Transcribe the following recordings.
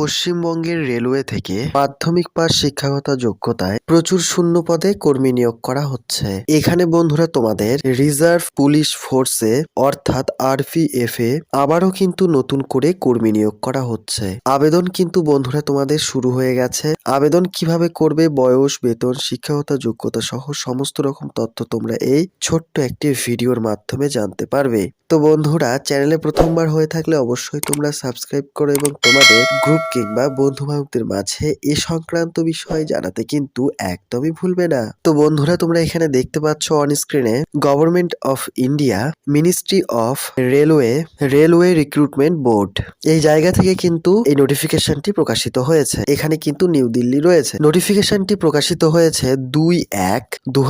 পশ্চিমবঙ্গের রেলওয়ে থেকে মাধ্যমিক পাশ শিক্ষাগত যোগ্যতায় প্রচুর শূন্য পদে কর্মী নিয়োগ করা হচ্ছে। এখানে বন্ধুরা তোমাদের রিজার্ভ পুলিশ ফোর্সে অর্থাৎ আরপিএফ এ আবারও কিন্তু নতুন করে কর্মী নিয়োগ করা হচ্ছে। আবেদন কিন্তু বন্ধুরা তোমাদের শুরু হয়ে গেছে। আবেদন কীভাবে করবে, বয়স, বেতন, শিক্ষাগত যোগ্যতা সহ সমস্ত রকম তথ্য তোমরা এই ছোট্ট একটি ভিডিওর মাধ্যমে জানতে পারবে। তো বন্ধুরা, চ্যানেলে প্রথমবার হয়ে থাকলে অবশ্যই তোমরা সাবস্ক্রাইব করো এবং তোমাদের গ্রুপ কিংবা বন্ধু বান্ধবদের মাঝে এ সংক্রান্ত বিষয়ে জানাতে কিন্তু একদমই ভুলবে না। তো বন্ধুরা, তোমরা এখানে দেখতে পাচ্ছ অন স্ক্রিনে government of India ministry of railway railway recruitment board এই জায়গা থেকে কিন্তু এই নোটিফিকেশনটি প্রকাশিত হয়েছে। এখানে কিন্তু নিউ দিল্লি রয়েছে। নোটিফিকেশনটি প্রকাশিত হয়েছে দুই এক দু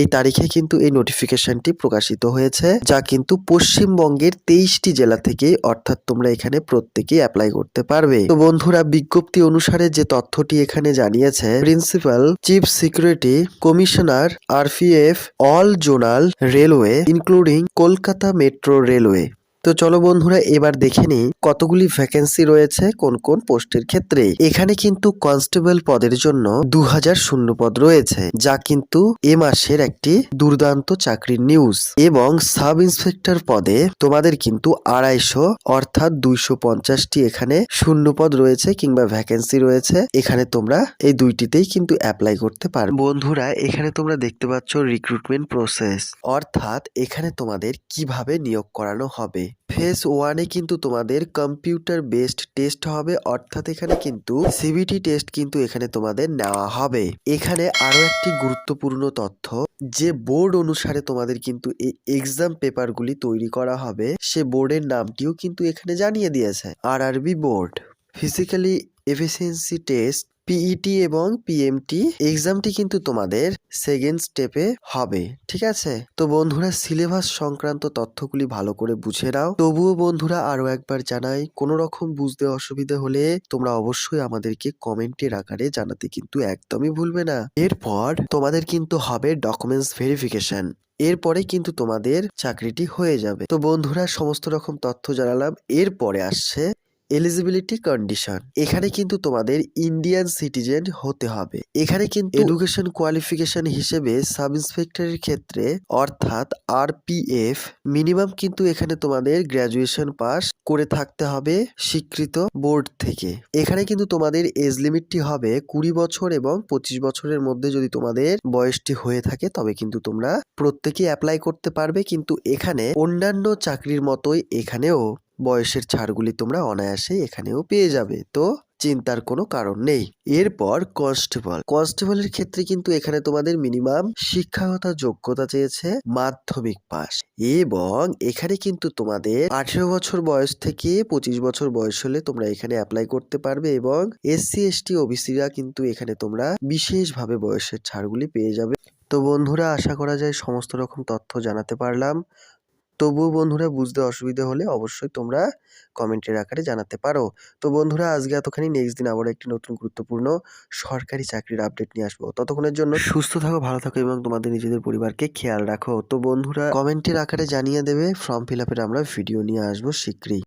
এই তারিখে কিন্তু এই নোটিফিকেশনটি প্রকাশিত হয়েছে, যা কিন্তু পশ্চিমবঙ্গের তেইশটি জেলা থেকে, অর্থাৎ তোমরা এখানে প্রত্যেকেই অ্যাপ্লাই করতে পারবে। তো বন্ধুরা, বিজ্ঞপ্তি অনুসারে যে তথ্যটি এখানে জানিয়েছে, principal, chief security commissioner RPF all zonal railway, including Kolkata metro railway. তো চলো বন্ধুরা, এবার দেখে নিই কতগুলি ভ্যাকেন্সি রয়েছে কোন কোন পোস্টের ক্ষেত্রে। এখানে কিন্তু কনস্টেবল পদের জন্য দু হাজার শূন্য পদ রয়েছে, যা কিন্তু এ মাসের একটি দুর্দান্ত চাকরির নিউজ এবং সাব ইন্সপেক্টর পদে তোমাদের কিন্তু আড়াইশো, অর্থাৎ দুইশো পঞ্চাশটি এখানে শূন্য পদ রয়েছে কিংবা ভ্যাকেন্সি রয়েছে। এখানে তোমরা এই দুইটিতেই কিন্তু অ্যাপ্লাই করতে পারো বন্ধুরা, এখানে তোমরা দেখতে পাচ্ছ রিক্রুটমেন্ট প্রসেস অর্থাৎ এখানে তোমাদের কীভাবে নিয়োগ করানো হবে। ফেস ওয়ানে কিন্তু তোমাদের কম্পিউটার বেসড টেস্ট হবে, অর্থাৎ এখানে কিন্তু সিবিটি টেস্ট কিন্তু এখানে তোমাদের নেওয়া হবে। এখানে আরও একটি গুরুত্বপূর্ণ তথ্য, যে বোর্ড অনুসারে তোমাদের কিন্তু এই এক্সাম পেপারগুলি তৈরি করা হবে, সে বোর্ডের নামটিও কিন্তু এখানে জানিয়ে দিয়েছে RRB board physically efficiency test PET এবং পিএমটি এক্সামটি কিন্তু তোমাদের সেকেন্ড স্টেপে হবে, ঠিক আছে? তো বন্ধুরা সিলেবাস সংক্রান্ত তথ্যগুলি ভালো করে বুঝে নাও। তবুও বন্ধুরা আরও একবার জানাই, কোনো রকম বুঝতে অসুবিধা হলে তোমরা অবশ্যই আমাদেরকে কমেন্টের আকারে জানাতে কিন্তু একদমই ভুলবে না। এরপর তোমাদের কিন্তু হবে ডকুমেন্টস ভেরিফিকেশন এরপরে কিন্তু তোমাদের চাকরিটি হয়ে যাবে। তো বন্ধুরা, সমস্ত রকম তথ্য জানালাম। এরপরে আসছে এলিজিবিলিটি কন্ডিশন এখানে কিন্তু তোমাদের ইন্ডিয়ান সিটিজেন হতে হবে। এখানে কিন্তু এডুকেশন কোয়ালিফিকেশন হিসেবে সাব ইন্সপেক্টরের ক্ষেত্রে অর্থাৎ আরপিএফ মিনিমাম কিন্তু এখানে তোমাদের গ্র্যাজুয়েশন পাস করে থাকতে হবে স্বীকৃত বোর্ড থেকে। এখানে কিন্তু তোমাদের এজ লিমিটটি হবে কুড়ি বছর এবং পঁচিশ বছরের মধ্যে যদি তোমাদের বয়সটি হয়ে থাকে তবে কিন্তু তোমরা প্রত্যেকে অ্যাপ্লাই করতে পারবে। কিন্তু এখানে অন্যান্য চাকরির মতোই এখানেও বয়সের ছাড়গুলি তোমরা অনায়াসে এখানেও পেয়ে যাবে। তো চিন্তার কোনো কারণ নেই। এরপর কনস্টেবল। কনস্টেবলের ক্ষেত্রে কিন্তু এখানে তোমাদের মিনিমাম শিক্ষাগত যোগ্যতা চেয়েছে মাধ্যমিক পাস এবং এখানে কিন্তু তোমাদের আঠেরো বছর বয়স থেকে পঁচিশ বছর বয়স হলে তোমরা এখানে অ্যাপ্লাই করতে পারবে এবং এসসি এসটি ওবিসিরা কিন্তু এখানে তোমরা বিশেষভাবে বয়সের ছাড়গুলি পেয়ে যাবে। তো বন্ধুরা, আশা করা যায় সমস্ত রকম তথ্য জানাতে পারলাম। তবুও বন্ধুরা বুঝতে অসুবিধা হলে অবশ্যই তোমরা কমেন্টের আকারে জানাতে পারো। তো বন্ধুরা, আজকে এতখানি। নেক্সট দিন আবার একটি নতুন গুরুত্বপূর্ণ সরকারি চাকরির আপডেট নিয়ে আসব। ততক্ষণের জন্য সুস্থ থাকো, ভালো থাকো এবং তোমাদের নিজেদের পরিবারকে খেয়াল রাখো। তো বন্ধুরা, কমেন্টের আকারে জানিয়ে দেবে ফর্ম ফিল আমরা ভিডিও নিয়ে আসব শীঘ্রই।